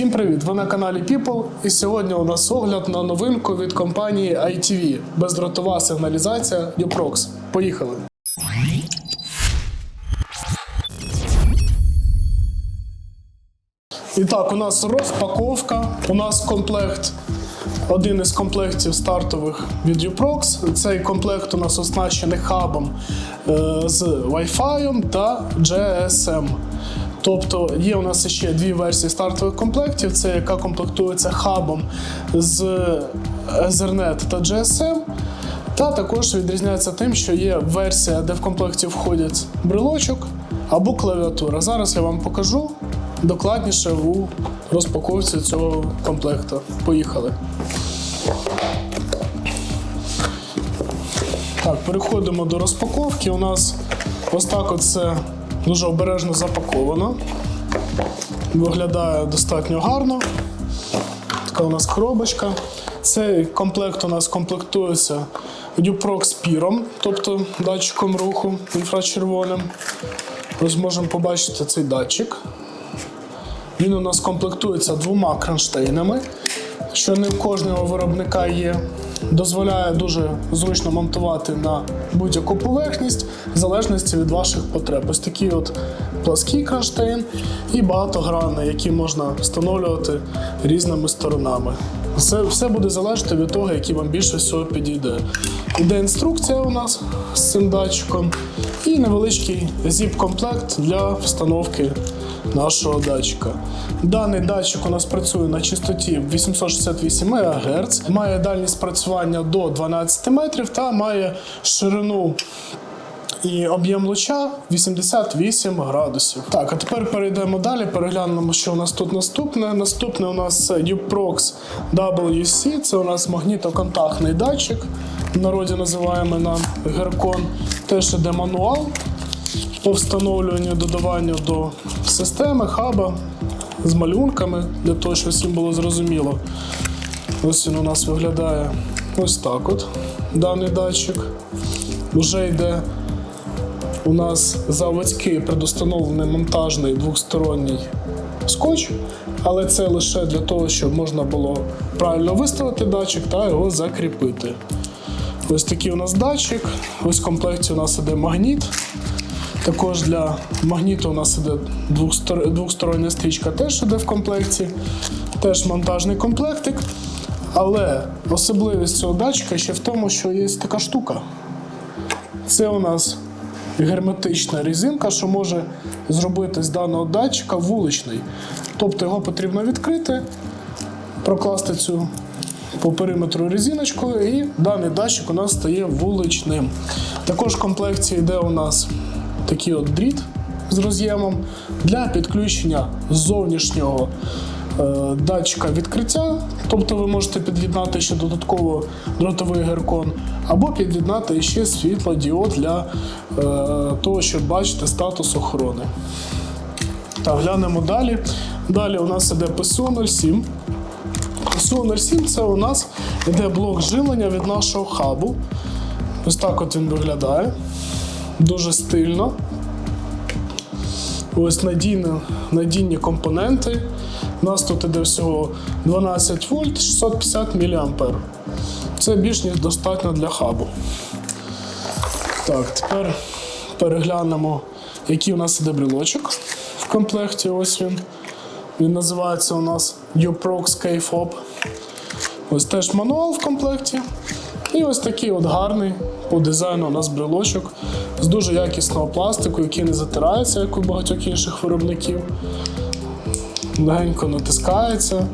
Всім привіт! Ви на каналі People. І сьогодні у нас огляд на новинку від компанії ITV бездротова сигналізація Uprox. Поїхали! І так, у нас розпаковка. У нас комплект. Один із комплектів стартових від Uprox. Цей комплект у нас оснащений хабом е, з Wi-Fi та GSM. Тобто є у нас ще дві версії стартових комплектів: це яка комплектується хабом з Ethernet та GSM. Та також відрізняється тим, що є версія, де в комплекті входять брелочок або клавіатура. Зараз я вам покажу докладніше у розпаковці цього комплекту. Поїхали. Так, переходимо до розпаковки. У нас ось так все дуже обережно запаковано. Виглядає достатньо гарно. Така у нас коробочка. Цей комплект у нас комплектується Uprox піром, тобто датчиком руху інфрачервоним. Ось можемо побачити цей датчик. Він у нас комплектується двома кронштейнами, що не в кожного виробника є. Дозволяє дуже зручно монтувати на будь-яку поверхність, в залежності від ваших потреб. Ось такий от плаский кронштейн і багатогранний, які можна встановлювати різними сторонами. Все, все буде залежати від того, який вам більше всього підійде. Іде інструкція у нас з цим датчиком і невеличкий зіп-комплект для встановки нашого датчика. Даний датчик у нас працює на частоті 868 МГц, має дальність спрацювання до 12 метрів та має ширину і об'єм луча 88 градусів. Так, а тепер перейдемо далі, переглянемо, що у нас тут наступне. Наступне у нас це Uprox WC, це у нас магнітоконтактний датчик. В народі називаємо на Геркон. Теж іде мануал по встановлюванню додаванню до системи, хаба з малюнками, для того, щоб всім було зрозуміло. Ось він у нас виглядає ось так от. Даний датчик. Вже йде у нас заводський предустановлений монтажний двохсторонній скотч, але це лише для того, щоб можна було правильно виставити датчик та його закріпити. Ось такий у нас датчик. Ось в комплекті у нас іде магніт. Також для магніту у нас іде двохстор- двохстороння стрічка, теж іде в комплекті. Теж монтажний комплектик. Але особливість цього датчика ще в тому, що є така штука. Це у нас герметична резинка, що може зробити з даного датчика вуличний. Тобто його потрібно відкрити, прокласти цю по периметру резиночку, і даний датчик у нас стає вуличним. Також в комплекті йде у нас такий от дріт з роз'ємом для підключення зовнішнього датчика відкриття, тобто ви можете під'єднати ще додатково дротовий геркон, або під'єднати ще світлодіод для е, того, щоб бачити статус охорони. Так, глянемо далі. Далі у нас іде PSO 07. PSO 07 це у нас іде блок живлення від нашого хабу. Ось так от він виглядає. Дуже стильно. Ось надійні, надійні компоненти. У нас тут іде всього 12 вольт, 650 мА. Це більш ніж достатньо для хабу. Так, тепер переглянемо, який у нас іде брелочок в комплекті. Ось він. Він називається у нас Uprox K-Fob. Ось теж мануал в комплекті. І ось такий от гарний по дизайну у нас брелочок з дуже якісного пластику, який не затирається, як у багатьох інших виробників. Легенько натискається,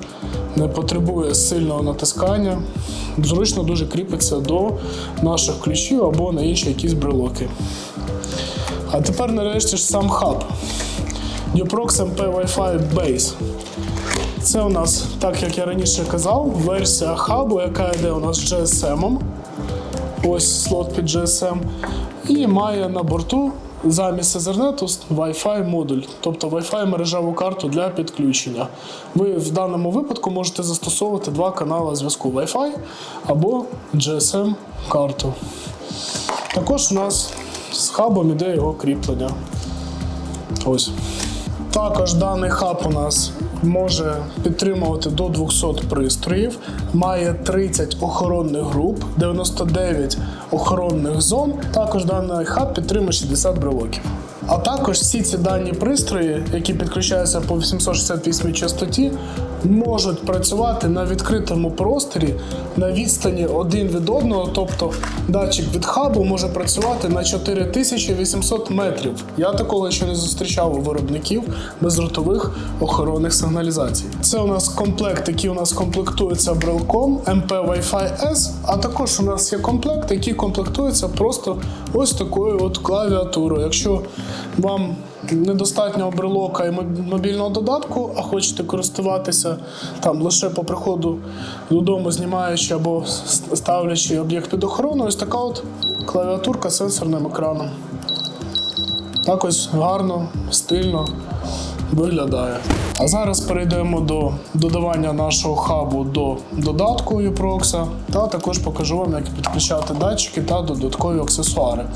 не потребує сильного натискання. Зручно дуже кріпиться до наших ключів або на інші якісь брелоки. А тепер нарешті ж сам хаб. Uprox MP Wi-Fi Base. Це у нас, так як я раніше казав, версія хабу, яка йде у нас з GSM. Ось слот під GSM. І має на борту замість Ethernet Wi-Fi модуль, тобто Wi-Fi мережеву карту для підключення. Ви в даному випадку можете застосовувати два канали зв'язку Wi-Fi або GSM карту. Також у нас з хабом іде його кріплення. Ось. Також даний хаб у нас може підтримувати до 200 пристроїв, має 30 охоронних груп, 99 охоронних зон. Також даний хаб підтримує 60 брелоків. А також всі ці дані пристрої, які підключаються по 868 частоті, можуть працювати на відкритому просторі на відстані один від одного, тобто датчик від хабу може працювати на 4800 метрів. Я такого ще не зустрічав у виробників безротових охоронних сигналізацій. Це у нас комплект, який у нас комплектується брелком MP Wi-Fi S, а також у нас є комплект, який комплектується просто ось такою от клавіатурою. Якщо вам недостатньо брелока і мобільного додатку, а хочете користуватися там лише по приходу додому, знімаючи або ставлячи об'єкт під охорону, ось така от клавіатурка з сенсорним екраном. Так ось гарно, стильно виглядає. А зараз перейдемо до додавання нашого хабу до додатку UProx, та також покажу вам, як підключати датчики та додаткові аксесуари.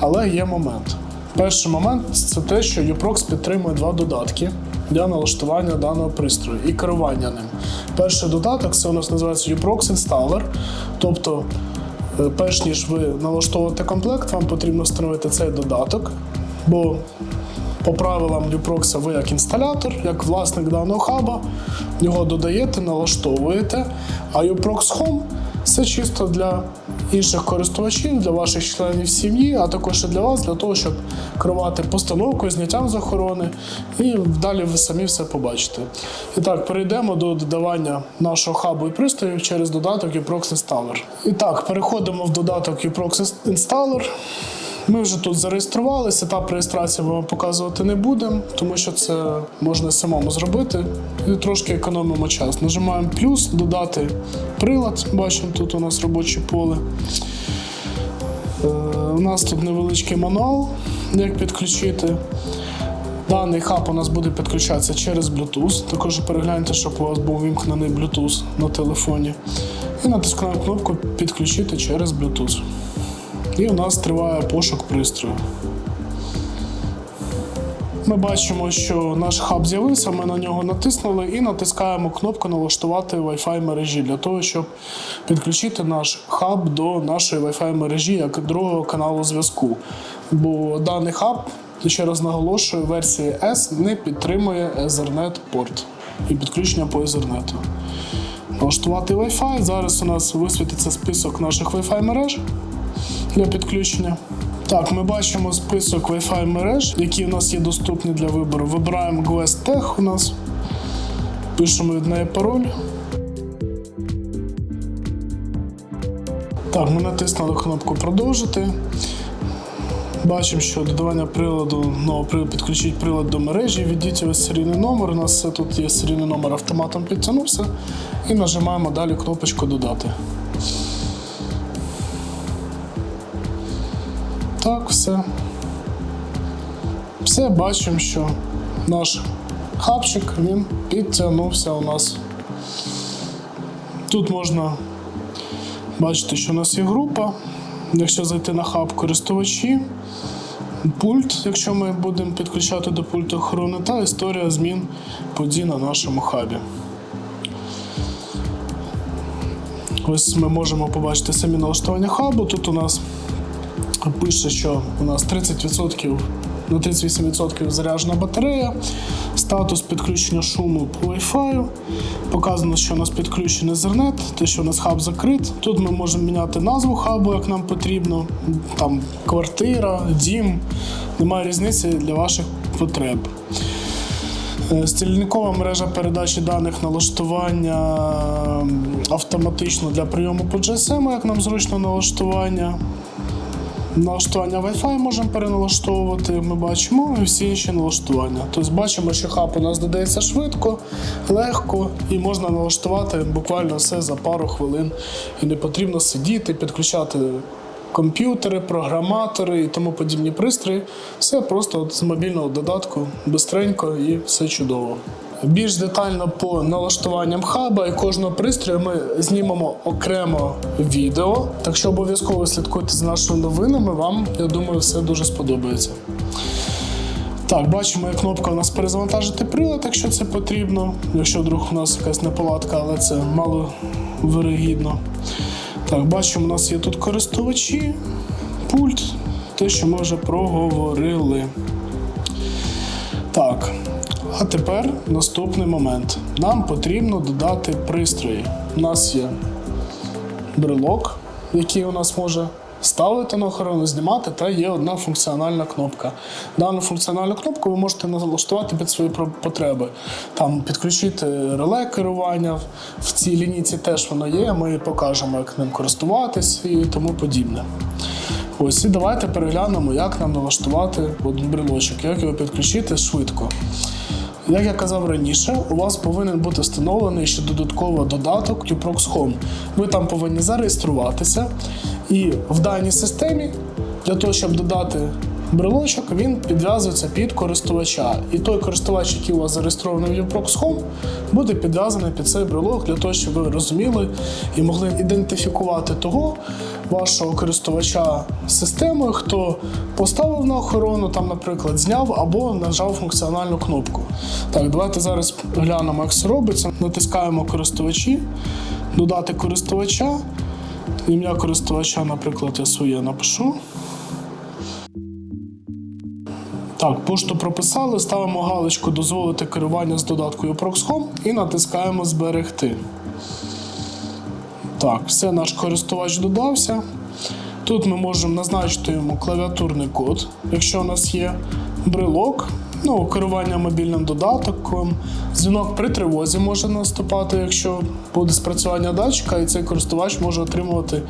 Але є момент. Перший момент це те, що UProx підтримує два додатки для налаштування даного пристрою і керування ним. Перший додаток це у нас називається UProx Installer, тобто Е, Перш ніж ви налаштовуєте комплект, вам потрібно встановити цей додаток, бо по правилам Uproxx ви як інсталятор, як власник даного хаба, його додаєте, налаштовуєте. А Uproxx Home це чисто для інших користувачів, для ваших членів сім'ї, а також і для вас, для того, щоб керувати постановкою, зняттям з охорони, і далі ви самі все побачите. І так, перейдемо до додавання нашого хабу і пристроїв через додаток Uproxx Installer. І так, переходимо в додаток Uproxx Installer. Ми вже тут зареєструвалися, етап реєстрації ми показувати не будемо, тому що це можна самому зробити і трошки економимо час. Нажимаємо плюс, додати прилад. Бачимо, тут у нас робоче поле. Е, У нас тут невеличкий мануал, як підключити. Даний хаб у нас буде підключатися через Bluetooth. Також перегляньте, щоб у вас був вімкнений Bluetooth на телефоні. І натискаємо кнопку Підключити через Bluetooth. І у нас триває пошук пристрою. Ми бачимо, що наш хаб з'явився, ми на нього натиснули і натискаємо кнопку налаштувати Wi-Fi мережі для того, щоб підключити наш хаб до нашої Wi-Fi мережі як другого каналу зв'язку. Бо даний хаб, ще раз наголошую, версії S не підтримує Ethernet порт і підключення по Ethernet. Налаштувати Wi-Fi. Зараз у нас висвітиться список наших Wi-Fi мереж для підключення. Так, ми бачимо список Wi-Fi мереж, які у нас є доступні для вибору. Вибираємо Guest Tech у нас, пишемо від неї пароль. Так, ми натиснули кнопку Продовжити. Бачимо, що додавання приладу, ну, підключіть прилад до мережі, введіть ось серійний номер. У нас все тут є серійний номер автоматом підтягнувся. І нажимаємо далі кнопочку Додати. Так, все. Все бачимо, що наш хабчик він підтягнувся у нас. Тут можна бачити, що у нас є група. Якщо зайти на хаб користувачі, пульт, якщо ми будемо підключати до пульту охорони, та історія змін подій на нашому хабі. Ось ми можемо побачити самі налаштування хабу. Тут у нас пише, що у нас 30% на 38% заряджена батарея, статус підключення шуму по Wi-Fi. Показано, що у нас підключений Ethernet, те, що у нас хаб закрит. Тут ми можемо міняти назву хабу, як нам потрібно. Там квартира, дім. Немає різниці для ваших потреб. Е, Стільникова мережа передачі даних налаштування автоматично для прийому по GSM, як нам зручно налаштування. Налаштування Wi-Fi можемо переналаштовувати, ми бачимо і всі інші налаштування. Тобто бачимо, що хаб у нас додається швидко, легко і можна налаштувати буквально все за пару хвилин. І не потрібно сидіти, підключати комп'ютери, програматори і тому подібні пристрої. Все просто от з мобільного додатку, бистренько і все чудово. Більш детально по налаштуванням хаба і кожного пристрою ми знімемо окремо відео. Так що обов'язково слідкуйте за нашими новинами. Вам, я думаю, все дуже сподобається. Так, бачимо, як кнопка у нас перезавантажити прилад, якщо це потрібно. Якщо вдруг у нас якась неполадка, але це мало вирогідно. Так, бачимо, у нас є тут користувачі, пульт, те, що ми вже проговорили. Так, а тепер наступний момент. Нам потрібно додати пристрої. У нас є брелок, який у нас може ставити на охорону, знімати, та є одна функціональна кнопка. Дану функціональну кнопку ви можете налаштувати під свої потреби. Там підключити реле керування. В цій лінійці теж воно є. Ми покажемо, як ним користуватись і тому подібне. Ось і давайте переглянемо, як нам налаштувати один брелочок, як його підключити швидко. Як я казав раніше, у вас повинен бути встановлений ще додатково додаток Uprox Home. Ви там повинні зареєструватися, і в даній системі для того, щоб додати брелочок, він підв'язується під користувача. І той користувач, який у вас зареєстрований в Uprox Home, буде підв'язаний під цей брелок для того, щоб ви розуміли і могли ідентифікувати того вашого користувача системою, хто поставив на охорону, там, наприклад, зняв або нажав функціональну кнопку. Так, давайте зараз глянемо, як це робиться. Натискаємо користувачі, додати користувача. Ім'я користувача, наприклад, я своє напишу. Так, пошту прописали, ставимо галочку Дозволити керування з додаткою Proxhome і натискаємо Зберегти. Так, все, наш користувач додався. Тут ми можемо назначити йому клавіатурний код, якщо у нас є брелок, ну, керування мобільним додатком, дзвінок при тривозі може наступати, якщо буде спрацювання датчика, і цей користувач може отримувати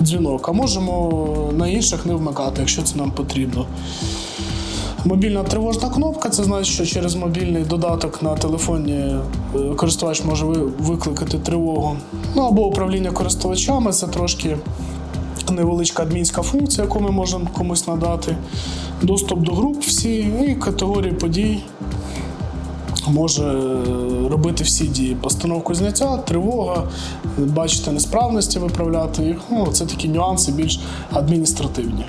дзвінок. А можемо на інших не вмикати, якщо це нам потрібно. Мобільна тривожна кнопка це значить, що через мобільний додаток на телефоні е, користувач може викликати тривогу. Ну або управління користувачами це трошки невеличка адмінська функція, яку ми можемо комусь надати. Доступ до груп всі і категорії подій. Може е, робити всі дії. Постановку зняття, тривога, бачити несправності, виправляти їх. Ну, це такі нюанси більш адміністративні.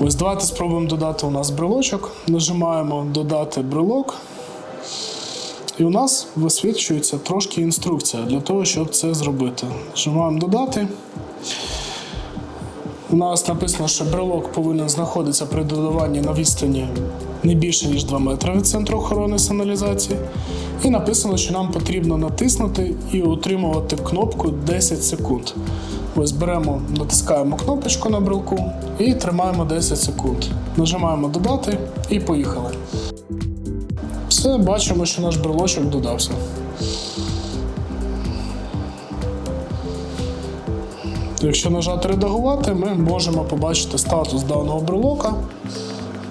Ось давайте спробуємо додати у нас брелочок. Нажимаємо додати брелок. І у нас висвічується трошки інструкція для того, щоб це зробити. Нажимаємо додати. У нас написано, що брелок повинен знаходитися при додаванні на відстані не більше, ніж 2 метри від центру охорони сигналізації. І написано, що нам потрібно натиснути і утримувати кнопку 10 секунд. Ось беремо, натискаємо кнопочку на брелку і тримаємо 10 секунд. Нажимаємо додати і поїхали. Все, бачимо, що наш брелочок додався. Якщо нажати редагувати, ми можемо побачити статус даного брелока.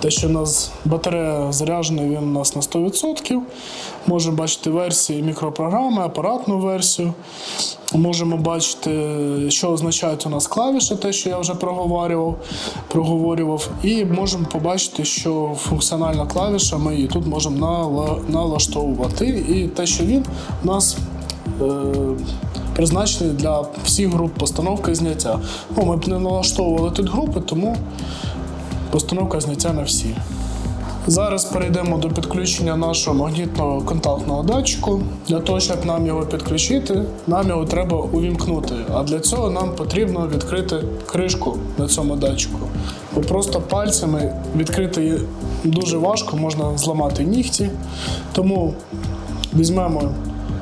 Те, що у нас батарея заряджена, він у нас на 100%. Можемо бачити версії мікропрограми, апаратну версію. Можемо бачити, що означають у нас клавіші, те, що я вже проговорював. проговорював. І можемо побачити, що функціональна клавіша ми її тут можемо нала- налаштовувати. І те, що він у нас е, призначений для всіх груп постановки і зняття. Ну, ми б не налаштовували тут групи, тому постановка зняття на всі. Зараз перейдемо до підключення нашого магнітного контактного датчику. Для того, щоб нам його підключити, нам його треба увімкнути. А для цього нам потрібно відкрити кришку на цьому датчику. Бо просто пальцями відкрити її дуже важко, можна зламати нігті. Тому візьмемо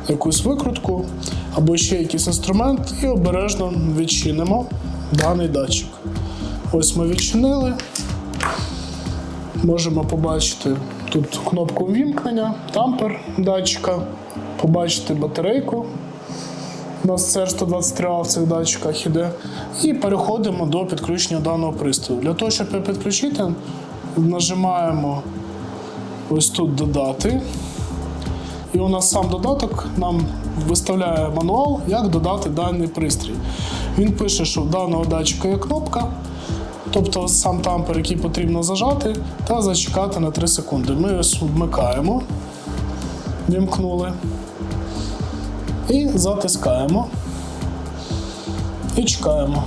якусь викрутку або ще якийсь інструмент і обережно відчинимо даний датчик. Ось ми відчинили. Можемо побачити тут кнопку ввімкнення, тампер датчика, побачити батарейку. У нас CR123A в цих датчиках іде. І переходимо до підключення даного пристрою. Для того, щоб його підключити, нажимаємо ось тут додати. І у нас сам додаток нам виставляє мануал, як додати даний пристрій. Він пише, що в даного датчика є кнопка, тобто сам тампер, який потрібно зажати, та зачекати на 3 секунди. Ми ось вмикаємо, вімкнули і затискаємо. І чекаємо.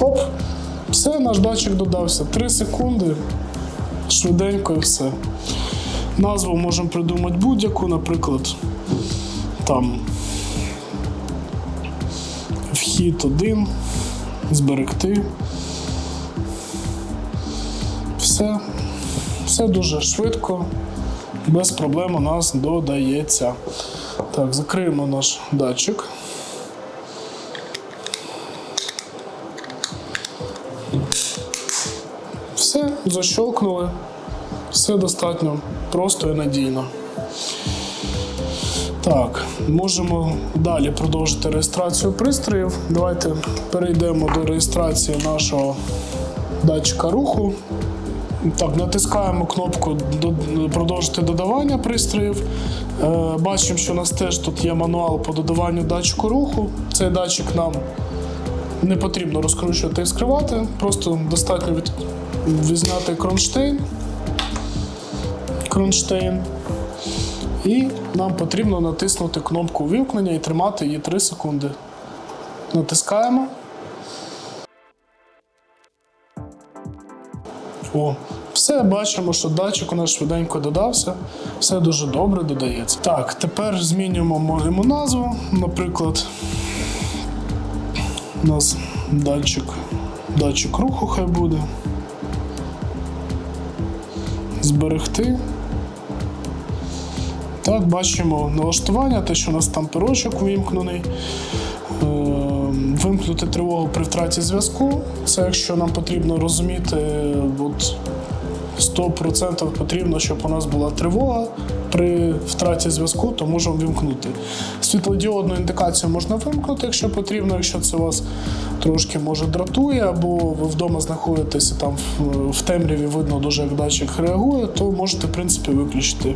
Оп, все, наш датчик додався. 3 секунди. швиденько і все. Назву можемо придумати будь-яку, наприклад, там вхід один, зберегти. Все, все дуже швидко, без проблем у нас додається. Так, закриємо наш датчик. Все, защелкнули. Все достатньо просто і надійно. Так, можемо далі продовжити реєстрацію пристроїв. Давайте перейдемо до реєстрації нашого датчика руху. Так, натискаємо кнопку Продовжити додавання пристроїв. Е, Бачимо, що у нас теж тут є мануал по додаванню датчику руху. Цей датчик нам не потрібно розкручувати і вскривати, просто достатньо від... відзняти кронштейн. кронштейн. І нам потрібно натиснути кнопку увімкнення і тримати її 3 секунди. Натискаємо. О, все бачимо, що датчик у нас швиденько додався. Все дуже добре додається. Так, тепер змінюємо йому назву. Наприклад, у нас датчик, датчик руху хай буде. Зберегти. Так, бачимо налаштування, те, що у нас там пирочок вимкнений. Е, Вимкнути тривогу при втраті зв'язку. Це якщо нам потрібно розуміти, е, от 100% потрібно, щоб у нас була тривога при втраті зв'язку, то можемо вимкнути. Світлодіодну індикацію можна вимкнути, якщо потрібно, якщо це вас трошки може дратує, або ви вдома знаходитеся там в, темряві, видно дуже як датчик реагує, то можете в принципі виключити.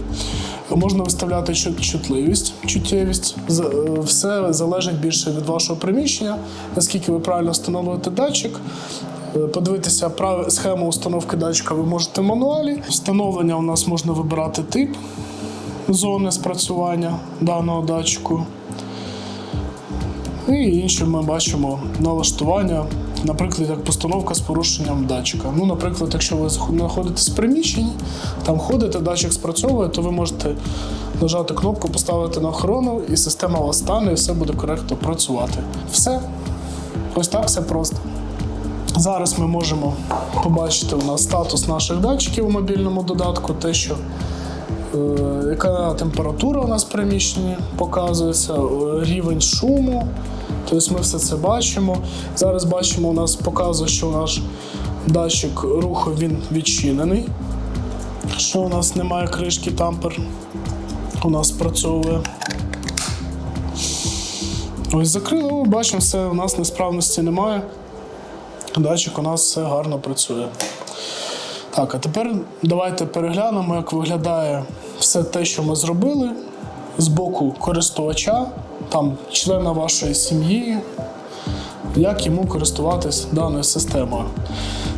Можна виставляти чутливість, чуттєвість. Е, Все залежить більше від вашого приміщення, наскільки ви правильно встановите датчик. Е, Подивитися схему установки датчика ви можете в мануалі. Встановлення у нас можна вибирати тип зони спрацювання даного датчику. І інші ми бачимо налаштування, наприклад, як постановка з порушенням датчика. Ну, наприклад, якщо ви знаходитесь в приміщенні, там ходите, датчик спрацьовує, то ви можете нажати кнопку, поставити на охорону, і система вас стане, і все буде коректно працювати. Все. Ось так все просто. Зараз ми можемо побачити у нас статус наших датчиків у мобільному додатку, те, що яка температура у нас в приміщенні показується, е, рівень шуму. Тобто ми все це бачимо. Зараз бачимо, у нас показує, що наш датчик руху він відчинений. Що у нас немає кришки тампер. У нас працьовує. Ось закрили, бачимо, все, у нас несправності немає. Датчик у нас все гарно працює. Так, а тепер давайте переглянемо, як виглядає все те, що ми зробили з боку користувача, там члена вашої сім'ї, як йому користуватись даною системою.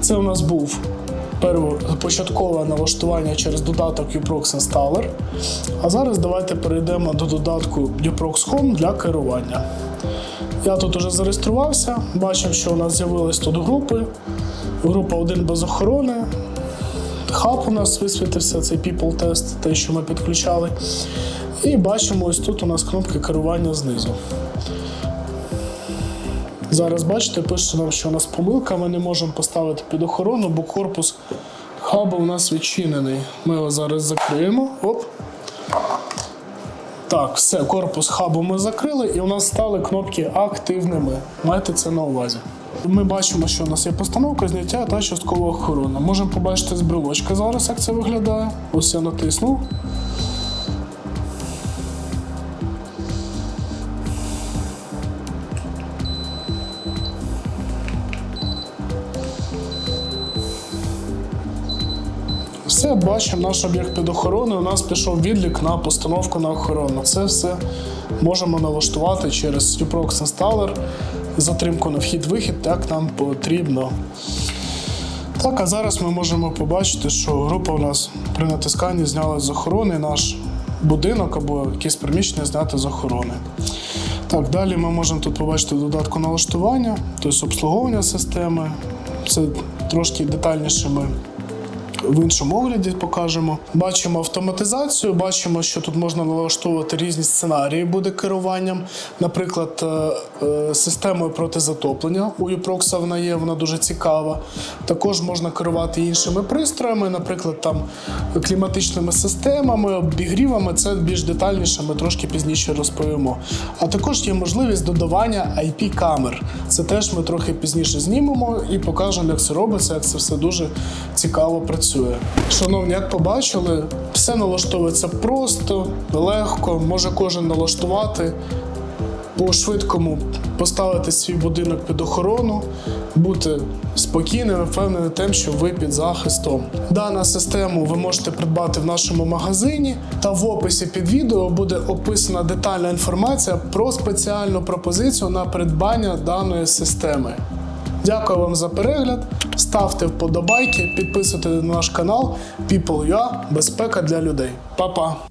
Це у нас був початкове налаштування через додаток uProx Installer. А зараз давайте перейдемо до додатку uProx Home для керування. Я тут уже зареєструвався, бачив, що у нас з'явились тут групи. Група 1 без охорони. Хаб у нас висвітився, цей People Test, те, що ми підключали. І бачимо, ось тут у нас кнопки керування знизу. Зараз бачите, пише нам, що у нас помилка, ми не можемо поставити під охорону, бо корпус хаба у нас відчинений. Ми його зараз закриємо. Оп. Так, все, корпус хабу ми закрили, і у нас стали кнопки активними. Майте це на увазі. Ми бачимо, що у нас є постановка, зняття та часткова охорона. Можемо побачити з брелочка зараз, як це виглядає. Ось я натиснув. Все, бачимо, наш об'єкт під охороною. У нас пішов відлік на постановку на охорону. Це все можемо налаштувати через uProx Installer, затримку на вхід-вихід, так нам потрібно. Так, а зараз ми можемо побачити, що група у нас при натисканні зняла з охорони наш будинок або якесь приміщення зняти з охорони. Так, далі ми можемо тут побачити додатку налаштування, тобто обслуговування системи. Це трошки детальніше ми в іншому огляді покажемо. Бачимо автоматизацію, бачимо, що тут можна налаштовувати різні сценарії буде керуванням. Наприклад, е, е, системою протизатоплення у Uproxx вона є, вона дуже цікава. Також можна керувати іншими пристроями, наприклад, там кліматичними системами, обігрівами. Це більш детальніше, ми трошки пізніше розповімо. А також є можливість додавання IP-камер. Це теж ми трохи пізніше знімемо і покажемо, як це робиться, як це все дуже цікаво працює. Шановні, як побачили, все налаштовується просто, легко, може кожен налаштувати по-швидкому поставити свій будинок під охорону, бути спокійним, впевненим тим, що ви під захистом. Дану систему ви можете придбати в нашому магазині, та в описі під відео буде описана детальна інформація про спеціальну пропозицію на придбання даної системи. Дякую вам за перегляд. Ставте вподобайки, підписуйтесь на наш канал People.ua Безпека для людей. Па-па!